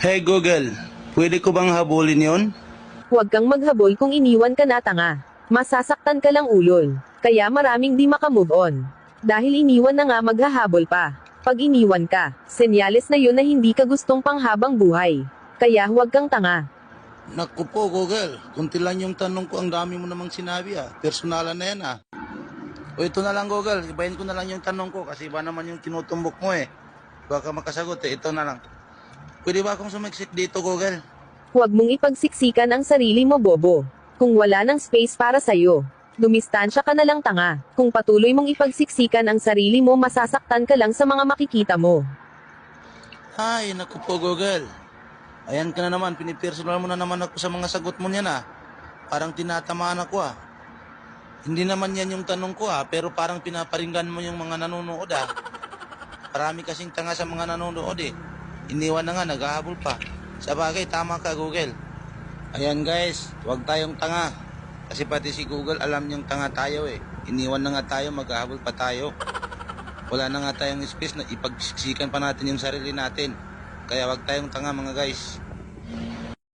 Hey Google, pwede ko bang habulin yon? Huwag kang maghabol kung iniwan ka na tanga. Masasaktan ka lang ulol. Kaya maraming di makamove on. Dahil iniwan na nga maghahabol pa. Pag iniwan ka, senyales na yun na hindi ka gustong panghabang buhay. Kaya huwag kang tanga. Naku po Google, kunti lang yung tanong ko, ang dami mo namang sinabi ah. Personalan na yan ah. O ito na lang Google, ibahin ko na lang yung tanong ko kasi iba naman yung tinutumbok mo eh. Baka makasagot eh, ito na lang. Pwede ba akong sumiksik dito Google? Huwag mong ipagsiksikan ang sarili mo bobo. Kung wala ng space para sa'yo, dumistansya ka na lang tanga. Kung patuloy mong ipagsiksikan ang sarili mo masasaktan ka lang sa mga makikita mo. Ay, naku po Google. Ayan ka na naman, pinipersonal mo na naman ako sa mga sagot mo niyan ah. Parang tinatamaan ako ah. Hindi naman yan yung tanong ko ah, pero parang pinaparinggan mo yung mga nanonood ah. Parami kasing tanga sa mga nanonood eh. Iniwan na nga, naghahabol pa. Sa bagay, tama ka Google. Ayan guys, huwag tayong tanga. Kasi pati si Google alam niyang tanga tayo eh. Iniwan na nga tayo, maghahabol pa tayo. Wala na nga tayong space na ipagsiksikan pa natin yung sarili natin. Kaya wag tayong tanga mga guys.